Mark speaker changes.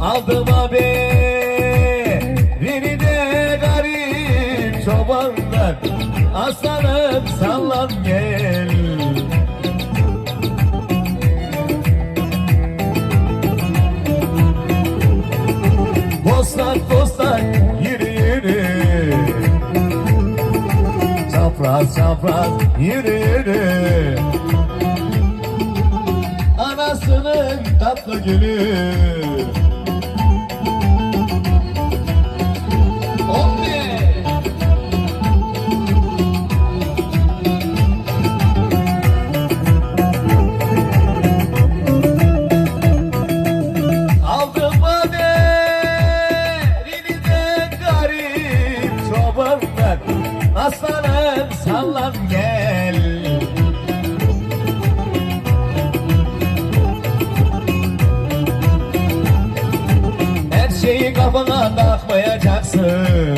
Speaker 1: Aldım haberini de garip çobanlar. Aslanım sallan gel. Bostan bostan yürü yürü. Çapraz çapraz yürü yürü. Anasının tatlı gülü Olme! Aldım haberini de garip çobanlar Aslanım sallan gel şeyi kafana takmayacaksın